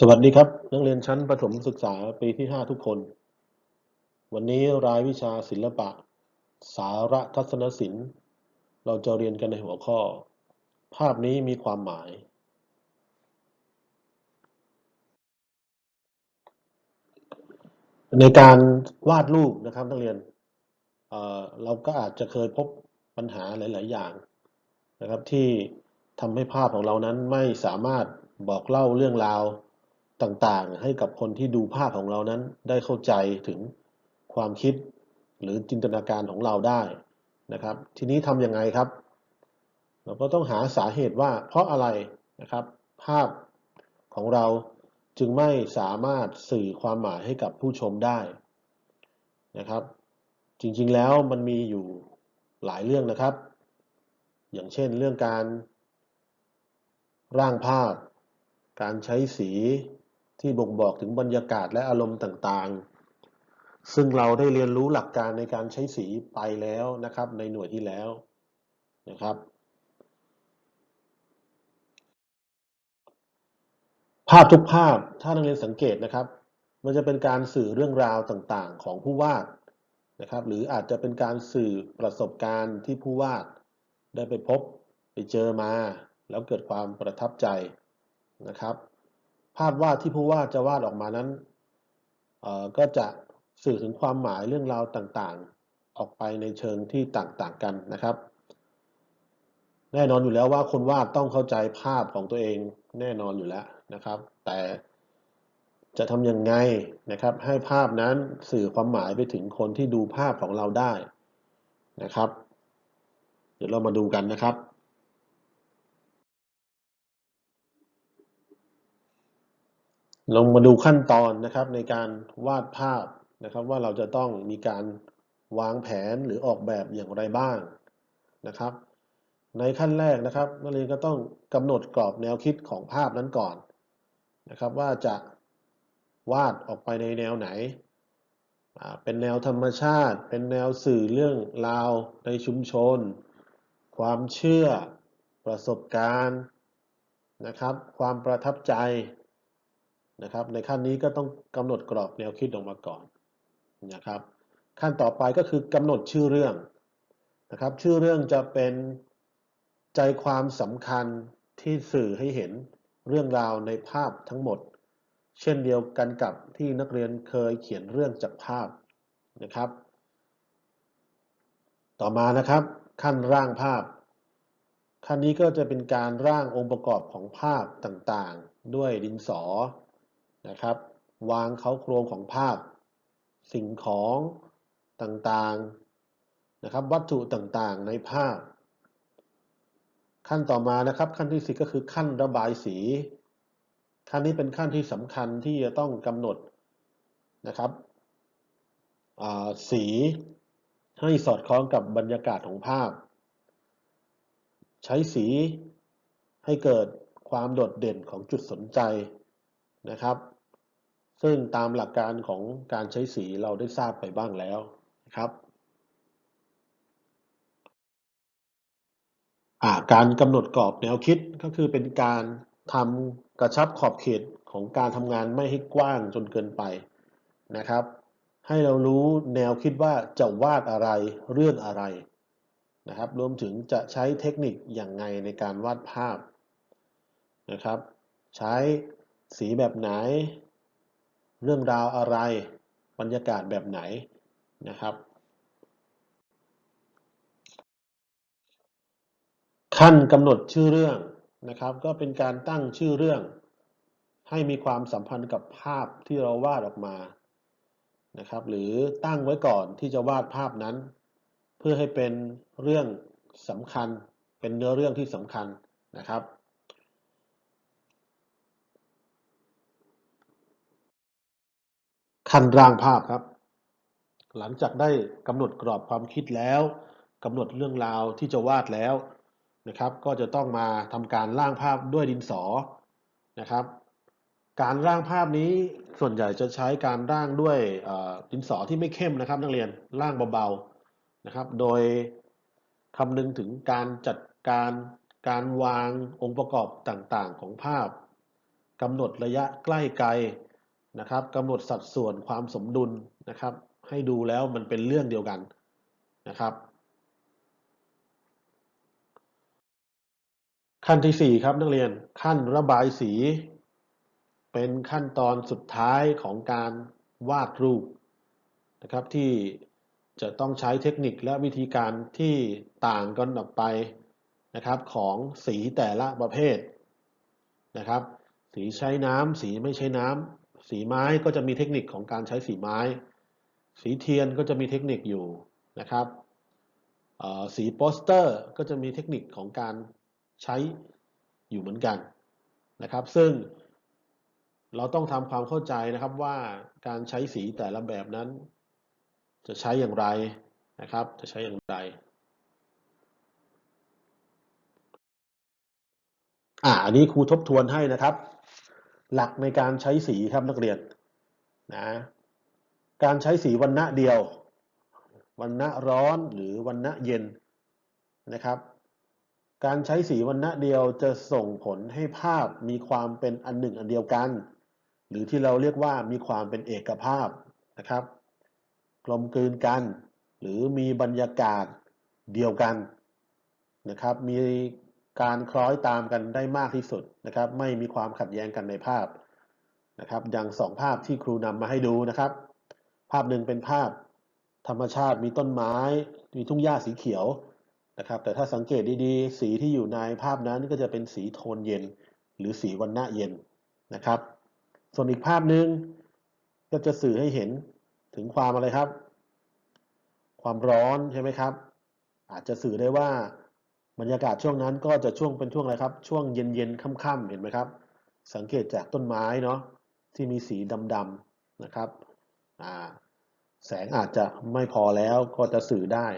สวัสดีครับ นักเรียนชั้นประถมศึกษาปีที่ 5 ทุกคน วันนี้รายวิชาศิลปะ สาระทัศนศิลป์ เราจะเรียนกันในหัวข้อ ภาพนี้มีความหมาย ในการวาดรูปนะครับนักเรียนเเราก็อาจจะเคยพบปัญหาหลาย ๆ อย่างนะครับที่ทำให้ภาพของเรานั้นไม่สามารถบอกเล่าเรื่องราว ต่างๆ ให้กับคนที่ดูภาพของเรานั้นได้เข้าใจถึงความคิดหรือจินตนาการของเราได้นะครับ ทีนี้ทำยังไงครับ เราก็ต้องหาสาเหตุว่าเพราะอะไรนะครับ ภาพของเราจึงไม่สามารถสื่อความหมายให้กับผู้ชมได้นะครับ จริงๆแล้วมันมีอยู่หลายเรื่องนะครับ อย่างเช่นเรื่องการร่างภาพ การใช้สี ที่บ่งบอกถึงบรรยากาศและอารมณ์ต่างๆ ซึ่งเราได้เรียนรู้หลักการในการใช้สีไปแล้วนะครับ ในหน่วยที่แล้วนะครับ ภาพทุกภาพถ้านักเรียนสังเกตนะครับ มันจะเป็นการสื่อเรื่องราวต่างๆ ของผู้วาดนะครับ หรืออาจจะเป็นการสื่อประสบการณ์ที่ผู้วาดได้ไปพบไปเจอมา แล้วเกิดความประทับใจนะครับ ภาพวาดที่ผู้วาดจะวาดออกมานั้นเอ่อก็จะสื่อถึงความหมายเรื่องราวต่างๆ ออกไปในเชิงที่ต่างๆกันนะครับ แน่นอนอยู่แล้วว่าคนวาดต้องเข้าใจภาพของตัวเองแน่นอนอยู่แล้วนะครับ แต่จะทำยังไงนะครับ ให้ภาพนั้นสื่อความหมายไปถึงคนที่ดูภาพของเราได้นะครับ เดี๋ยวเรามาดูกันนะครับ ลองมาดูขั้นตอนนะครับในการวาดภาพนะครับว่าเราจะต้องมีการวางแผนหรือออกแบบอย่างไรบ้างนะครับ ในขั้นแรกนะครับนักเรียนก็ต้องกำหนดกรอบแนวคิดของภาพนั้นก่อนนะครับ ว่าจะวาดออกไปในแนวไหน เป็นแนวธรรมชาติ เป็นแนวสื่อเรื่องราวในชุมชน ความเชื่อประสบการณ์นะครับ ความประทับใจ นะครับ ในขั้นนี้ก็ต้องกำหนดกรอบแนวคิดออกมาก่อนนะครับ ขั้นต่อไปก็คือกำหนดชื่อเรื่องนะครับ ชื่อเรื่องจะเป็นใจความสำคัญที่สื่อให้เห็นเรื่องราวในภาพทั้งหมด เช่นเดียวกันกับที่นักเรียนเคยเขียนเรื่องจากภาพนะครับ ต่อมานะครับ ขั้นร่างภาพ ขั้นนี้ก็จะเป็นการร่างองค์ประกอบของภาพต่างๆ ด้วยดินสอ นะครับ วางเขาโครงของภาพ สิ่งของต่างๆนะครับ วัตถุต่างๆในภาพ ขั้นต่อมานะครับ ขั้นที่สี่ก็คือขั้นระบายสี ขั้นนี้เป็นขั้นที่สำคัญที่จะต้องกำหนดนะครับสีให้สอดคล้องกับบรรยากาศของภาพ ใช้สีให้เกิดความโดดเด่นของจุดสนใจนะครับ ซึ่งตามหลักการของการใช้สีเราได้ทราบไปบ้างแล้วนะครับาการกำหนดกรอบแนวคิดก็คือเป็นการทำกระชับขอบเขตของการทำงานไม่ให้กว้างจนเกินไปนะครับ ให้เรารู้แนวคิดว่าจะวาดอะไรเรื่องอะไรนะครับ รวมถึงจะใช้เทคนิคอย่างไงในการวาดภาพนะครับ ใช้สีแบบไหน เรื่องราวอะไร บรรยากาศแบบไหนนะครับ ขั้นกำหนดชื่อเรื่องนะครับ ก็เป็นการตั้งชื่อเรื่อง ให้มีความสัมพันธ์กับภาพที่เราวาดออกมานะครับ หรือตั้งไว้ก่อนที่จะวาดภาพนั้น เพื่อให้เป็นเรื่องสำคัญ เป็นเนื้อเรื่องที่สำคัญนะครับ ขั้นร่างภาพครับ หลังจากได้กำหนดกรอบความคิดแล้วกำหนดเรื่องราวที่จะวาดแล้วนะครับ ก็จะต้องมาทำการร่างภาพด้วยดินสอนะครับ การร่างภาพนี้ส่วนใหญ่จะใช้การร่างด้วยดินสอที่ไม่เข้มนะครับ นักเรียนร่างเบาๆนะครับ โดยคำนึงถึงการจัดการการวางองค์ประกอบต่างๆ ของภาพกำหนดระยะใกล้ไกล นะครับกำหนดสัดส่วนความสมดุลนะครับ ให้ดูแล้วมันเป็นเรื่องเดียวกันนะครับ ขั้นที่สี่ครับนักเรียนขั้นระบายสี เป็นขั้นตอนสุดท้ายของการวาดรูปนะครับที่จะต้องใช้เทคนิคและวิธีการที่ต่างกันออกไปนะครับของสีแต่ละประเภทนะครับ สีใช้น้ำสีไม่ใช้น้ำ สีไม้ก็จะมีเทคนิคของการใช้สีไม้ สีเทียนก็จะมีเทคนิคอยู่นะครับสีโปสเตอร์ก็จะมีเทคนิคของการใช้อยู่เหมือนกันนะครับ ซึ่งเราต้องทำความเข้าใจนะครับว่าการใช้สีแต่ละแบบนั้น จะใช้อย่างไรนะครับ จะใช้อย่างไรอ่าอันนี้ครูทบทวนให้นะครับ หลักในการใช้สีครับนักเรียนนะการใช้สีวันณะเดียว วันณะร้อนหรือวันณะเย็นนะครับ การใช้สีวันณะเดียวจะส่งผลให้ภาพมีความเป็นอันหนึ่งอันเดียวกัน หรือที่เราเรียกว่ามีความเป็นเอกภาพนะครับ กลมกลืนกัน หรือมีบรรยากาศเดียวกันนะครับ มี การคล้อยตามกันได้มากที่สุดนะครับ ไม่มีความขัดแย้งกันในภาพนะครับ อย่างสองภาพที่ครูนำมาให้ดูนะครับ ภาพหนึ่งเป็นภาพธรรมชาติมีต้นไม้ มีทุ่งหญ้าสีเขียวนะครับ แต่ถ้าสังเกตดีๆ สีที่อยู่ในภาพนั้นก็จะเป็นสีโทนเย็น หรือสีวันณะเย็นนะครับ ส่วนอีกภาพหนึ่งก็จะสื่อให้เห็นถึงความอะไรครับ ความร้อนใช่ไหมครับ อาจจะสื่อได้ว่า บรรยากาศช่วงนั้นก็จะช่วงเป็นช่วงอะไรครับ ช่วงเย็นๆค่ำๆเห็นไหมครับ สังเกตจากต้นไม้เนาะที่มีสีดำๆนะครับแสงอาจจะไม่พอแล้วก็จะสื่อได้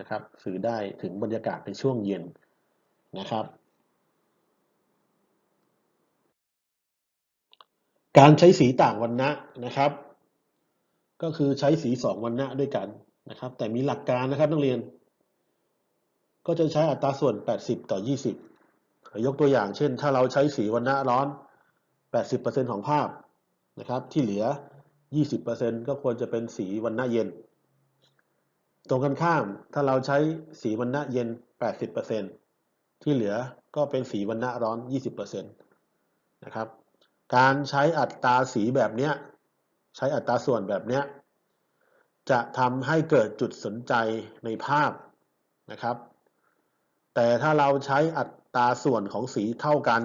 นะครับ สื่อได้ถึงบรรยากาศในช่วงเย็นนะครับ การใช้สีต่างวันณะนะครับ ก็คือใช้สีสองวันณะด้วยกันนะครับ แต่มีหลักการนะครับนักเรียน ก็จะใช้อัตราส่วน 80 ต่อ 20 ยกตัวอย่างเช่น ถ้าเราใช้สีวันณะร้อน 80%ของภาพนะครับ ที่เหลือ 20%ก็ควรจะเป็นสีวันณะเย็น ตรงกันข้าม ถ้าเราใช้สีวันณะเย็น 80%ที่เหลือก็เป็นสีวันณะร้อน 20%นะครับ การใช้อัตราสีแบบเนี้ย ใช้อัตราส่วนแบบเนี้ย จะทำให้เกิดจุดสนใจในภาพนะครับ แต่ถ้าเราใช้อัตราส่วนของสีเท่ากัน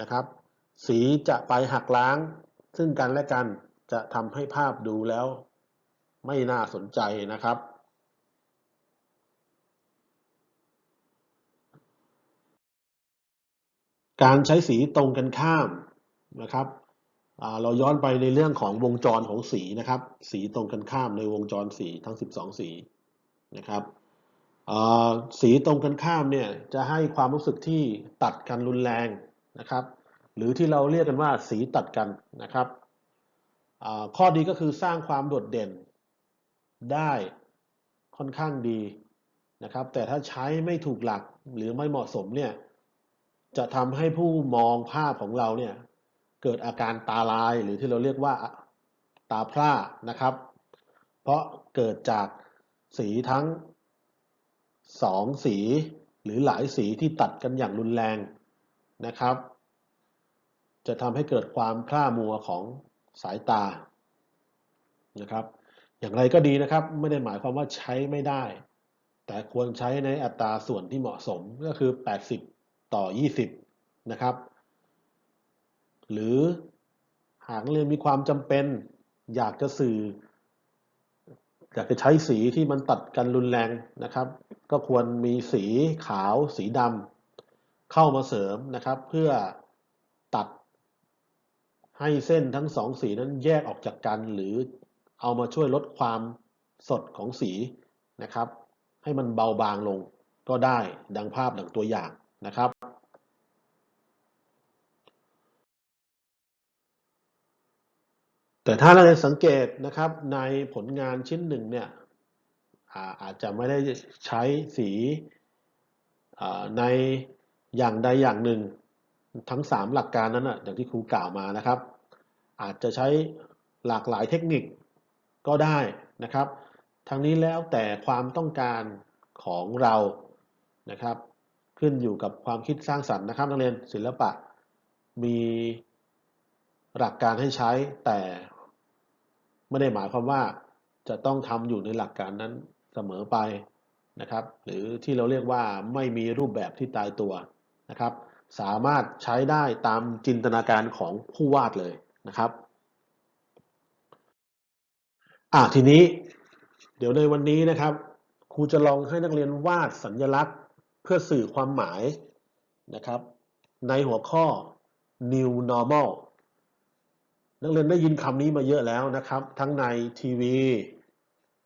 นะครับ สีจะไปหักล้าง ซึ่งกันและกันจะทำให้ภาพดูแล้ว ไม่น่าสนใจนะครับการใช้สีตรงกันข้ามนะครับเราย้อนไปในเรื่องของวงจรของสีนะครับ สีตรงกันข้ามในวงจรสีทั้ง 12 สีนะครับ สีตรงกันข้ามเนี่ยจะให้ความรู้สึกที่ตัดกันรุนแรงนะครับ หรือที่เราเรียกกันว่าสีตัดกันนะครับข้อดีก็คือสร้างความโดดเด่นได้ค่อนข้างดีนะครับ แต่ถ้าใช้ไม่ถูกหลักหรือไม่เหมาะสมเนี่ยจะทำให้ผู้มองภาพของเราเนี่ยเกิดอาการตาลายหรือที่เราเรียกว่าตาพร่านะครับ เพราะเกิดจากสีทั้ง สองสีหรือหลายสีที่ตัดกันอย่างรุนแรงนะครับ จะทำให้เกิดความพร่ามัวของสายตานะครับ อย่างไรก็ดีนะครับ ไม่ได้หมายความว่าใช้ไม่ได้ แต่ควรใช้ในอัตราส่วนที่เหมาะสมก็คือ 80 ต่อ 20 นะครับ หรือหากเรียนมีความจำเป็นอยากจะสื่อ อยากจะใช้สีที่มันตัดกันรุนแรงนะครับ ก็ควรมีสีขาวสีดำเข้ามาเสริมนะครับ เพื่อตัดให้เส้นทั้งสองสีนั้นแยกออกจากกัน หรือเอามาช่วยลดความสดของสีนะครับ ให้มันเบาบางลงก็ได้ดังภาพดังตัวอย่างนะครับ แต่ถ้าเราสังเกตนะครับในผลงานชิ้นหนึ่งเนี่ยอาจจะไม่ได้ใช้สีในอย่างใดอย่างหนึ่ง ทั้งสามหลักการนั้นนะอย่างที่ครูกล่าวมานะครับ อาจจะใช้หลากหลายเทคนิคก็ได้นะครับทั้งนี้แล้วแต่ความต้องการของเรานะครับ ขึ้นอยู่กับความคิดสร้างสรรค์นะครับนักเรียนศิลปะมีหลักการให้ใช้แต่ ไม่ได้หมายความว่าจะต้องทำอยู่ในหลักการนั้นเสมอไปนะครับ หรือที่เราเรียกว่าไม่มีรูปแบบที่ตายตัวนะครับ สามารถใช้ได้ตามจินตนาการของผู้วาดเลยนะครับอะทีนี้ เดี๋ยวในวันนี้นะครับครูจะลองให้นักเรียนวาดสัญลักษณ์ เพื่อสื่อความหมายนะครับ ในหัวข้อ new normal นักเรียนได้ยินคำนี้มาเยอะแล้วนะครับ ทั้งในทีวี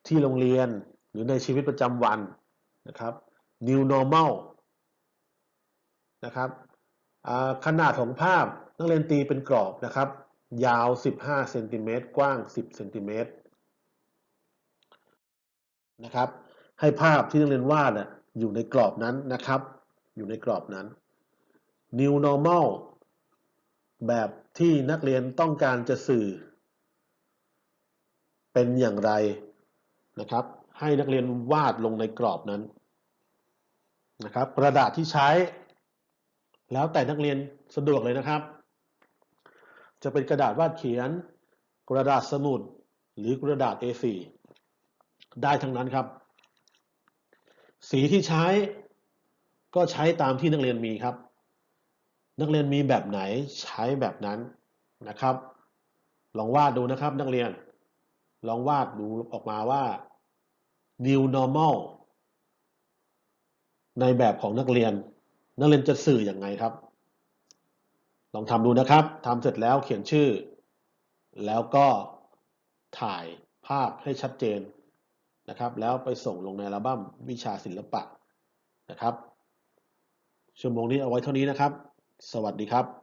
ที่โรงเรียนหรือในชีวิตประจำวันนะครับ new normal นะครับขนาดของภาพนักเรียนตีเป็นกรอบนะครับ ยาว 15เซนติเมตรกว้าง 10เซนติเมตรนะครับ ให้ภาพที่นักเรียนวาดอยู่ในกรอบนั้นนะครับ อยู่ในกรอบนั้น new normal แบบที่นักเรียนต้องการจะสื่อ เป็นอย่างไรนะครับ ให้นักเรียนวาดลงในกรอบนั้นนะครับ กระดาษที่ใช้ แล้วแต่นักเรียนสะดวกเลยนะครับ จะเป็นกระดาษวาดเขียน กระดาษสมุดหรือกระดาษ A4 ได้ทั้งนั้นครับ สีที่ใช้ก็ใช้ตามที่นักเรียนมีครับ นักเรียนมีแบบไหนใช้แบบนั้นนะครับ ลองวาดดูนะครับนักเรียน ลองวาดดูออกมาว่า new normal ในแบบของนักเรียน นักเรียนจะสื่ออยังไงครับ ลองทำดูนะครับทำเสร็จแล้วเขียนชื่อ แล้วก็ถ่ายภาพให้ชัดเจนนะครับ แล้วไปส่งลงในอัลบั้มวิชาศิลปะนะครับชั่วโมงนี้เอาไว้เท่านี้นะครับ สวัสดีครับ